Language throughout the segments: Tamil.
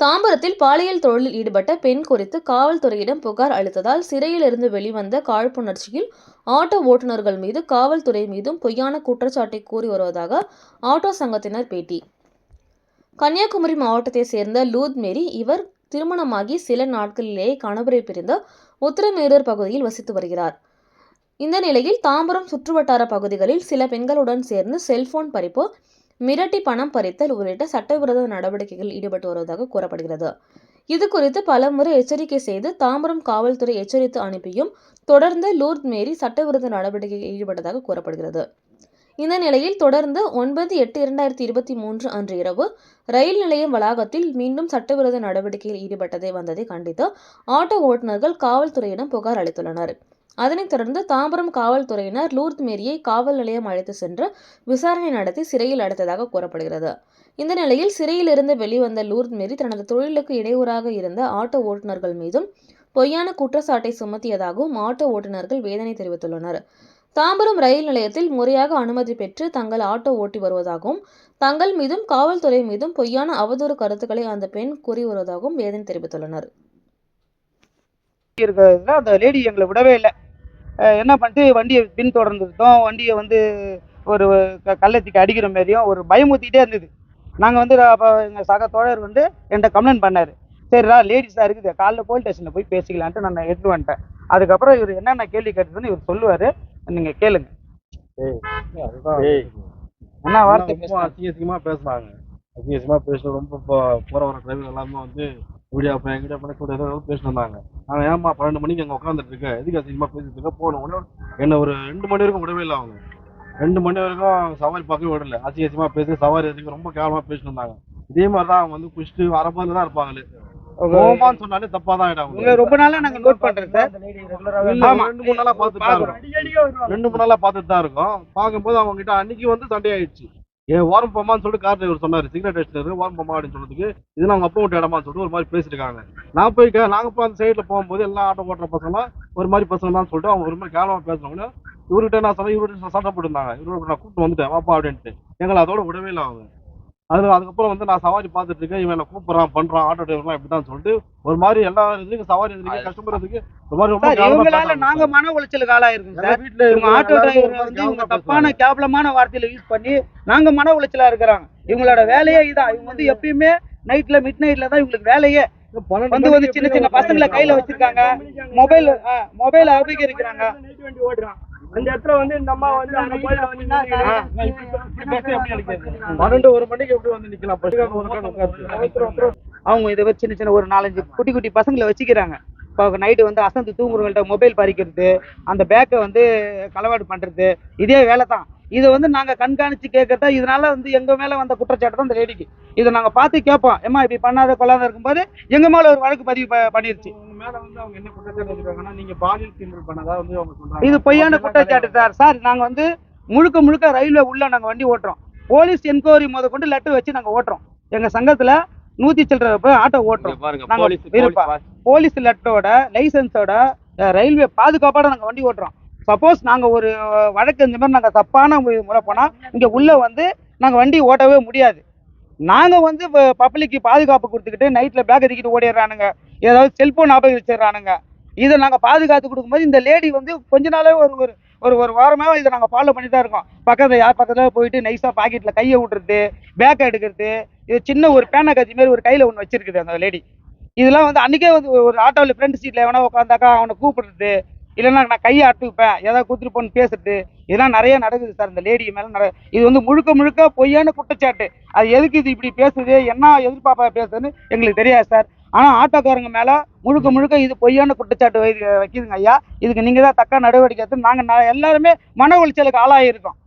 தாம்பரத்தில் பாலியல் தொழிலில் ஈடுபட்ட பெண் குறித்து காவல்துறையிடம் புகார் அளித்ததால் சிறையிலிருந்து வெளிவந்த காழ்ப்புணர்ச்சியில் ஆட்டோ ஓட்டுநர்கள் மீது காவல்துறை மீதும் பொய்யான குற்றச்சாட்டை கூறி வருவதாக ஆட்டோ சங்கத்தினர் பேட்டி. கன்னியாகுமரி மாவட்டத்தை சேர்ந்த லூத் மேரி இவர் திருமணமாகி சில நாட்களிலேயே கணவரை பிரிந்த உத்திரமேரூர் பகுதியில் வசித்து வருகிறார். இந்த நிலையில் தாம்பரம் சுற்றுவட்டார பகுதிகளில் சில பெண்களுடன் சேர்ந்து செல்போன் பறிப்பு மிரட்டி பணம் பறித்தல் உள்ளிட்ட சட்டவிரோத நடவடிக்கைகளில் ஈடுபட்டு வருவதாக கூறப்படுகிறது. இது குறித்து பலமுறை எச்சரிக்கை செய்து தாம்பரம் காவல்துறை எச்சரித்து அனுப்பியும் தொடர்ந்து லூர்த் மேரி சட்டவிரோத நடவடிக்கையில் ஈடுபட்டதாக கூறப்படுகிறது. இந்த நிலையில் தொடர்ந்து ஒன்பது எட்டு இரண்டாயிரத்தி இருபத்தி மூன்று அன்று இரவு ரயில் நிலையம் வளாகத்தில் மீண்டும் சட்டவிரோத நடவடிக்கையில் ஈடுபட்டதை வந்ததை கண்டித்து ஆட்டோ ஓட்டுநர்கள் காவல்துறையிடம் புகார் அளித்துள்ளனர். அதனைத் தொடர்ந்து தாம்பரம் காவல்துறையினர் லூர்த் மேரியை காவல் நிலையம் அழைத்து சென்று விசாரணை நடத்தி சிறையில் அடைத்ததாக கூறப்படுகிறது. இந்த நிலையில் சிறையிலிருந்து வெளிவந்த லூர்த் மேரி தனது தொழிலுக்கு இடையூறாக இருந்த ஆட்டோ ஓட்டுநர்கள் மீதும் பொய்யான குற்றச்சாட்டை சுமத்தியதாகவும் ஆட்டோ ஓட்டுநர்கள் வேதனை தெரிவித்துள்ளனர். தாம்பரம் ரயில் நிலையத்தில் முறையாக அனுமதி பெற்று தங்கள் ஆட்டோ ஓட்டி வருவதாகவும் தங்கள் மீதும் காவல்துறை மீதும் பொய்யான அவதூறு கருத்துக்களை அந்த பெண் கூறி வருவதாகவும் வேதன் தெரிவித்துள்ளனர். இருக்கிறதுல அந்த லேடி எங்களை விடவே இல்லை. என்ன பண்ணிட்டு வண்டியை பின் தொடர்ந்துட்டோம் வண்டியை வந்து ஒரு க கள்ளத்துக்கு அடிக்கிற மாதிரியும் ஒரு பயமுத்திட்டே இருந்தது. நாங்கள் வந்து அப்போ எங்கள் சக தோழர் வந்து என்கிட்ட கம்ப்ளைண்ட் பண்ணார். சரிடா லேடிஸாக இருக்குது காலைல போலீஸ் ஸ்டேஷனில் போய் பேசிக்கலான்ட்டு நான் எடுத்து வந்துட்டேன். அதுக்கப்புறம் இவர் என்னென்ன கேள்வி கேட்டதுன்னு இவர் சொல்லுவார். நீங்கள் கேளுங்க. ஏய், என்ன வார்த்தை ரொம்ப பேசுனாரு? அசிங்க அசிங்கமா பேசுனாங்க அசிங்க அசிங்கமா பேசணும் ரொம்ப போற வர டிரைவர் எல்லாமே வந்து வீடியோ பண்ண வீடியோ பண்ண கூட இருந்தாங்க. நாங்கள் ஏமா பன்னெண்டு மணிக்கு அங்கே உட்காந்துட்டு இருக்கேன்? எதுக்கு அசிங்கமா பேசிட்டு இருக்க போன உடனே என்ன ஒரு ரெண்டு மணி வரைக்கும் விடவே இல்லை அவங்க. ரெண்டு மணி வரைக்கும் சவாரி பார்க்கவே விடல. அசிங்க அசிங்கமா பேசி சவாரி எதுக்கு ரொம்ப கேவலமா பேசிட்டு இருந்தாங்க. இதே மாதிரி தான் அவங்க வந்து குடிச்சிட்டு அரபால தான் இருப்பாங்களே. கோமான்னு சொன்னாலே தப்பா தான் ஆயிடும் ரொம்ப நாளாக நாங்கள் நோட் சார். ஆமா. ரெண்டு மூணு நாளா பார்த்துட்டு தான் இருக்கோம். ரெண்டு மூணு நாளா பார்த்துட்டு தான் இருக்கோம். பார்க்கும்போது அவங்க கிட்ட அன்னைக்கு வந்து சண்டை ஆயிடுச்சு. ஏன் ஓரம் போமான்னு சொல்லிட்டு கார் டிரைவர் சொன்னாரு. சிக்னல் டெஸ்டர் ஓரம் போமா அப்படின்னு சொன்னதுக்கு இதெல்லாம் அவங்க அப்பா விட்டு இடமான்னு சொல்லிட்டு ஒரு மாதிரி பேசிருக்காங்க நான் போய் நாங்க போய் அந்த சைடுல போகும்போது எல்லா ஆட்டோ ஓட்டுற பசங்க ஒரு மாதிரி பசங்க தான் சொல்லிட்டு அவங்க ஒரு மாதிரி கேவலமா பேசுறவங்க இவர்கிட்ட நான் சொன்னேன் இவர்கிட்ட சண்டை போட்டுருந்தாங்க. இவருக்கு நான் கூப்பிட்டு வந்துட்டேன் வாப்பா அப்படின்ட்டு. எங்களை அதோட விடவே இல்லை அவங்க. அது அதுக்கப்புறம் வந்து நான் சவாரி பார்த்துட்டு இருக்கேன் இவன் கூப்பிடுறான் பண்றான் ஆட்டோ டிரைவர்லாம் இப்படிதான் சொல்லிட்டு ஒரு மாதிரி எல்லா இதுக்கும் சவாரி இதுக்கு கஸ்டமர் இதுக்கு ஒரு மாதிரி ரொம்ப இவங்களால நாங்க மன உளைச்சலுக்கு ஆளாயிருக்கோம் சார். வீட்டுல இவங்க ஆட்டோ டிரைவர் வந்து இவங்க தப்பான கேவலமான வார்த்தையில யூஸ் பண்ணி நாங்க மன உளைச்சலா இருக்கிறாங்க. இவங்களோட வேலையே இதான். இவங்க வந்து எப்பயுமே நைட்ல மிட் நைட்ல தான் இவங்களுக்கு வேலையே. வந்து வந்து சின்ன சின்ன பசங்களை கையில வச்சிருக்காங்க. மொபைல் மொபைல் அபகரிக்கிறாங்க அந்த இடத்துல வந்து இந்த அம்மா வந்து அந்த மொபைல்ல வந்து பன்னெண்டு ஒரு மணிக்கு எப்படி வந்து நிக்கலாம். அவங்க இதை வச்சு சின்ன சின்ன ஒரு நாலஞ்சு குட்டி குட்டி பசங்களை வச்சுக்கிறாங்க. இப்போ நைட்டு வந்து அசந்து தூங்குறவங்கள்ட்ட மொபைல் பறிக்கிறது அந்த பேக்கை வந்து களவாடு பண்றது இதே வேலை தான் இதை வந்து நாங்க கண்காணிச்சு கேட்கறதா இதனால வந்து எங்க மேல வந்த குற்றச்சாட்டு தான் இந்த லேடிக்கு இதை நாங்க பார்த்து கேட்போம். ஏமா இப்படி பண்ணாத கொள்ளாத இருக்கும்போது எங்க மேல ஒரு வழக்கு பதிவு ப- பண்ணிருச்சு. மேல வந்து அவங்க என்ன குற்றச்சாட்டு வச்சிருக்காங்கன்னா நீங்க பாலியல் கிண்டல் பண்ணதா வந்து அவங்க சொல்றாங்க. இது பொய்யான குற்றச்சாட்டு சார். சார் நாங்க வந்து முழுக்க முழுக்க ரயில்வே உள்ள நாங்க வண்டி ஓட்டுறோம். போலீஸ் என்கொயரி முத கொண்டு லெட்டர் வச்சு நாங்க ஓட்டுறோம். எங்க சங்கத்துல நூத்தி சில்லற போய் ஆட்டோ ஓட்டுறோம். போலீஸ் லெட்டரோட லைசன்ஸோட ரயில்வே பாதுகாப்போட நாங்க வண்டி ஓட்டுறோம். சப்போஸ் நாங்க ஒரு வழக்கு இந்த மாதிரி நாங்க தப்பான முறை போனா இங்க உள்ள வந்து நாங்க வண்டி ஓட்டவே முடியாது. நாங்க வந்து பப்ளிக்கு பாதுகாப்பு கொடுத்துக்கிட்டு நைட்ல பேக் தூக்கிட்டு ஓடிடுறானுங்க. ஏதாவது செல்போன் வச்சிடறானுங்க. இதை நாங்கள் பாதுகாத்து கொடுக்கும்போது இந்த லேடி வந்து கொஞ்ச நாளே ஒரு ஒரு ஒரு ஒரு வாரமாக இதை நாங்கள் ஃபாலோ பண்ணி தான் இருக்கோம். பக்கத்தில் யார் பக்கத்தில் போயிட்டு நைஸாக பாக்கெட்டில் கையை விட்டுறது பேக்கை எடுக்கிறது இது சின்ன ஒரு பேனை கத்தி மாதிரி ஒரு கையில் ஒன்று வச்சிருக்குது அந்த லேடி இதெல்லாம் வந்து அன்றைக்கே வந்து ஒரு ஆட்டோவில் ஃப்ரண்ட் சீட்டில் எவனா உட்காந்தாக்கா அவனை கூப்பிடுறது இல்லைன்னா நான் கையை அட்டுப்பேன் ஏதாவது கொடுத்துட்டு போன்னு பேசிட்டு இதெல்லாம் நிறைய நடக்குது சார் இந்த லேடி மேலே நட இது வந்து முழுக்க முழுக்க பொய்யான குற்றச்சாட்டு. அது எதுக்கு இது இப்படி பேசுது என்ன எதிர்பார்ப்பா பேசுதுன்னு எங்களுக்கு தெரியாது சார். ஆனால் ஆட்டோக்காரங்க மேலே முழுக்க முழுக்க இது பொய்யான குற்றச்சாட்டு வை வைக்குதுங்க ஐயா. இதுக்கு நீங்கள் தான் தக்க நடவடிக்கை எடுத்து நாங்கள் எல்லாருமே மன உளைச்சலுக்கு ஆளாகிருக்கோம்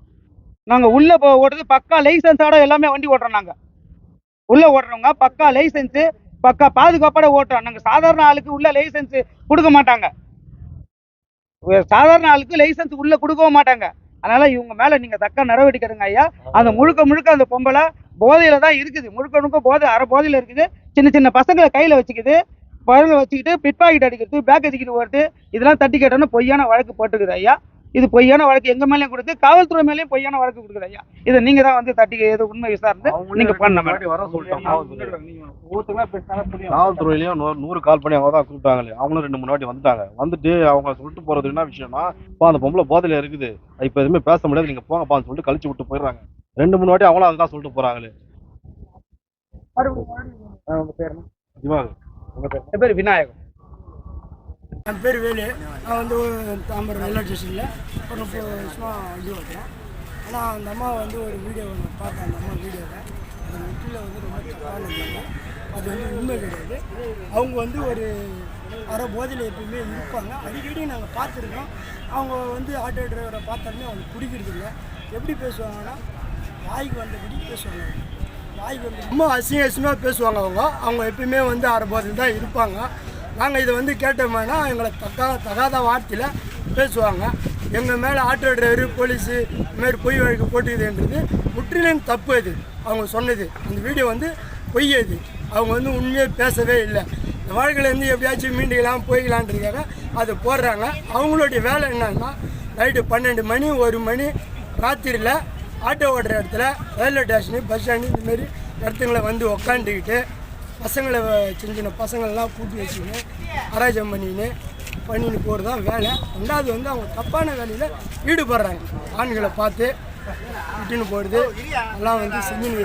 நாங்கள் உள்ளே போ ஓட்டுறது பக்கா லைசன்ஸோட எல்லாமே வண்டி ஓட்டுறோம் நாங்கள் உள்ளே ஓட்டுறவங்க பக்கா லைசன்ஸு பக்கா பாதுகாப்போட ஓட்டுறோம். நாங்கள் சாதாரண ஆளுக்கு உள்ள லைசன்ஸு கொடுக்க மாட்டாங்க. சாதாரண ஆளுக்கு லைசன்ஸ் உள்ள கொடுக்கவும் மாட்டாங்க. அதனால இவங்க மேல நீங்க தக்க நடவடிக்கை எடுங்க ஐயா. அந்த முழுக்க முழுக்க அந்த பொம்பளை போதையில தான் இருக்குது. முழுக்க முழுக்க போதை அரை போதையில இருக்குது. சின்ன சின்ன பசங்களை கையில வச்சுக்குது. பழங்களை வச்சுக்கிட்டு பிட் பாக்கெட் அடிக்கிறது பேக் அடிக்கிட்டு வருது இதெல்லாம் தட்டி கேட்டோன்னு பொய்யான வழக்கு போட்டுக்குது ஐயா. இது பொய்யான வழக்கு எங்க மேலயும் கொடுத்து காவல்துறை மேலயும் பொய்யான வழக்கு கொடுக்குது ஐயா. இதை நீங்க தான் வந்து தட்டி எது உண்மை விசாரித்து நீங்க பண்ண காவல்துறையிலயும் நூறு கால் பண்ணி அவங்க தான் கூப்பிட்டாங்களே. அவங்களும் ரெண்டு மூணு வாட்டி வந்துட்டாங்க. வந்துட்டு அவங்க சொல்லிட்டு போறது என்ன விஷயம்னா இப்போ அந்த பொம்பளை போதையில இருக்குது. இப்போ எதுவுமே பேச முடியாது. நீங்க போங்கப்பான்னு சொல்லிட்டு கழிச்சு விட்டு போயிடுறாங்க. ரெண்டு மூணு வாட்டி அவங்களும் அதுதான் சொல்லிட்டு போறாங்களே. உங்க பேர் என் பேர் விநாயகம் என் பேர் வேலு. நான் வந்து தாம்பரம் ரயில்வே ஸ்டேஷனில். ஒரு முப்பது வருஷமாக வண்டி ஓட்டுறேன் ஆனால் அந்த அம்மா வந்து ஒரு வீடியோ ஒன்று பார்த்தேன் அந்த அம்மா வீடியோவை அந்த முட்டில் வந்து ரொம்ப தப்பாக இருந்தாங்க அது வந்து உண்மை கிடையாது. அவங்க வந்து ஒரு அரை போதையில் எப்பவுமே இருப்பாங்க. அடிக்கடி நாங்கள் பார்த்துருக்கோம். அவங்க வந்து ஆட்டோ டிரைவரை பார்த்தாலுமே அவங்க பிடிக்கிறது இல்லை எப்படி பேசுவாங்கன்னா வாய்க்கு வந்தபடி பேசுவாங்க. வாய்க்கு வந்து ரொம்ப அசிங்க அசிங்கமாக பேசுவாங்க அவங்க. அவங்க எப்பயுமே வந்து அரை போதையில் தான் இருப்பாங்க. நாங்கள் இதை வந்து கேட்டோம்னா எங்களை தக்கா தகாத வார்த்தையில் பேசுவாங்க. எங்கள் மேலே ஆட்டோ டிரைவரு போலீஸு இதுமாரி பொய் வழக்கு போட்டுக்குதுன்றது முற்றிலும் தப்பு அது. அவங்க சொன்னது. அந்த வீடியோ வந்து பொய் அது. அவங்க வந்து உண்மையாக பேசவே இல்லை. இந்த வாழ்க்கையிலேருந்து எப்படியாச்சும் மீண்டுக்கலாம் போய்க்கலான்றதுக்காக அதை போடுறாங்க. அவங்களுடைய வேலை என்னன்னா நைட்டு பன்னெண்டு மணி ஒரு மணி ராத்திரியில் ஆட்டோ ஓடுற இடத்துல ரயில்வே ஸ்டேஷனு பஸ் ஸ்டாண்டு இந்தமாரி இடத்துங்களை வந்து உக்காந்துக்கிட்டு பசங்களை வ- சின்ன சின்ன பசங்கள்லாம் கூட்டி வச்சுக்கின்னு அராஜகம் பண்ணிக்கின்னு பண்ணின்னு போகிறது தான் வேலை. ரெண்டாவது வந்து அவங்க தப்பான வேலையில் ஈடுபடுறாங்க. ஆண்களை பார்த்து விட்டுன்னு போகிறது எல்லாம் வந்து செஞ்சுன்னு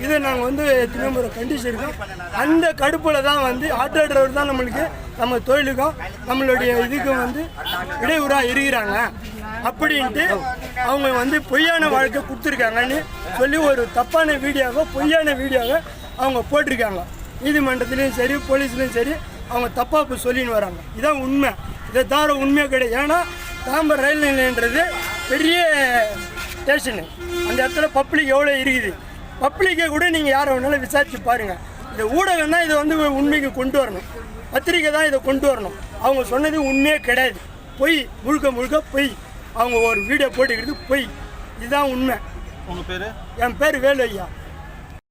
இதை நாங்கள் வந்து எத்தனை முறை கண்டிச்சிருக்கோம். அந்த கடுப்பில் தான் வந்து ஆட்டோ டிரைவர் தான் நம்மளுக்கு நம்ம தொழிலுக்கும் நம்மளுடைய இதுக்கும் வந்து இடையூறாக இருக்கிறாங்க. அப்படின்ட்டு அவங்க வந்து பொய்யான வாழ்க்கை கொடுத்துருக்காங்கன்னு சொல்லி ஒரு தப்பான வீடியோவை பொய்யான வீடியோவை அவங்க போட்டிருக்காங்க. நீதிமன்றத்துலேயும் சரி போலீஸ்லேயும் சரி அவங்க தப்பாக இப்போ சொல்லின்னு வராங்க. இதான் உண்மை. இதை தவிர உண்மையே கிடையாது. ஏன்னா தாம்பரம் ரயில் நிலையன்றது பெரிய ஸ்டேஷனு அந்த இடத்துல பப்ளிக் எவ்வளோ இருக்குது? பப்ளிக்கை கூட நீங்கள் யாரை வேணாலும் விசாரிச்சு பாருங்கள் இந்த ஊடகம் தான் இதை வந்து உண்மைக்கு கொண்டு வரணும். பத்திரிக்கை தான் இதை கொண்டு வரணும். அவங்க சொன்னது உண்மையே கிடையாது. பொய் முழுக்க முழுக்க பொய். அவங்க ஒரு வீடியோ போட்டுக்கிறது பொய். இதுதான் உண்மை. உங்க பேரு? என் பேர் வேலு ஐயா.